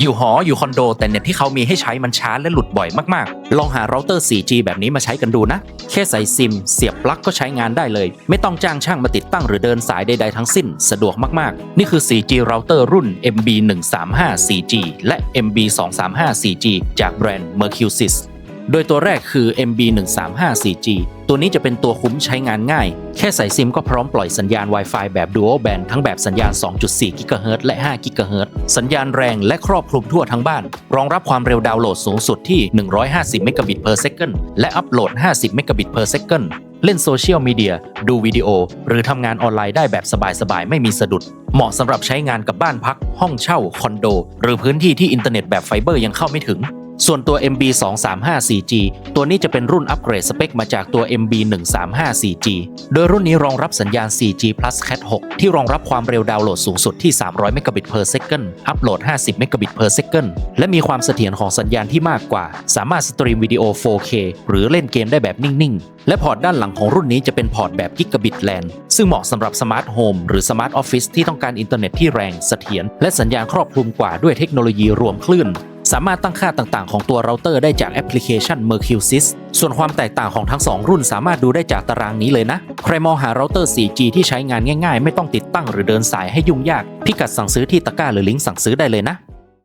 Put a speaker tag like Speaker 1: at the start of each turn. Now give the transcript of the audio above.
Speaker 1: อยู่หออยู่คอนโด แต่เน็ตที่เขามีให้ใช้มันช้าและหลุดบ่อยมากๆ ลองหาเราเตอร์ 4G แบบนี้มาใช้กันดูนะ แค่ใส่ซิม เสียบปลั๊กก็ใช้งานได้เลย ไม่ต้องจ้างช่างมาติดตั้งหรือเดินสายใดๆทั้งสิ้น สะดวกมากๆ นี่คือ 4G เราเตอร์รุ่น MB135 4G และ MB235 4G จากแบรนด์ Mercusis โดยตัวแรกคือ MB135 4G ตัวนี้จะเป็นตัวคุ้มใช้งานง่าย แค่ใส่ซิมก็พร้อมปล่อยสัญญาณ Wi-Fi แบบ Dual Band ทั้งแบบสัญญาณ 2.4 GHz และ 5 GHz สัญญาณแรงและครอบคลุมทั่วทั้งบ้าน รองรับความเร็วดาวน์โหลดสูงสุดที่ 150 Mbit per second และอัปโหลด 50 Mbit per second เล่นโซเชียลมีเดีย ดูวิดีโอ หรือทำงานออนไลน์ได้แบบสบายๆ ไม่มีสะดุด เหมาะสำหรับใช้งานกับบ้านพัก ห้องเช่า คอนโด หรือพื้นที่ที่อินเทอร์เน็ตแบบไฟเบอร์ยังเข้าไม่ถึง ส่วนตัว MB235 4G ตัวนี้จะเป็นรุ่นอัปเกรดสเปคมาจากตัว MB135 4G โดยรุ่นนี้รองรับสัญญาณ 4G Plus Cat 6 ที่รองรับความเร็วดาวน์โหลดสูงสุดที่ 300 m b per second อัปโหลด 50 m b per second และมีความเสถียรของสัญญาณที่มากกว่า สามารถสตรีมวิดีโอ 4K หรือเล่นเกมได้แบบนิ่ง ๆ และพอร์ตด้านหลังของรุ่นนี้จะเป็นพอร์ตแบบ Gigabit LAN ซึ่งเหมาะสำหรับสมาร์ทโฮมหรือสมาร์ทออฟฟิศที่ต้องการอินเทอร์เน็ตที่แรงเสถียรและสัญญาณครอบคลุมกว่าด้วยเทคโนโลยีรวมคลื่น สามารถตั้งค่าต่างๆ ของตัวเราเตอร์ได้จากแอปพลิเคชัน Mercusys ส่วนความแตกต่างของทั้ง 2 รุ่นสามารถดูได้จากตารางนี้เลยนะ ใครมองหาเราเตอร์ 4G ที่ใช้งานง่ายๆ ไม่ต้องติดตั้งหรือเดินสายให้ยุ่งยาก พิกัดสั่งซื้อที่ตะกร้าหรือลิงก์สั่งซื้อได้เลยนะ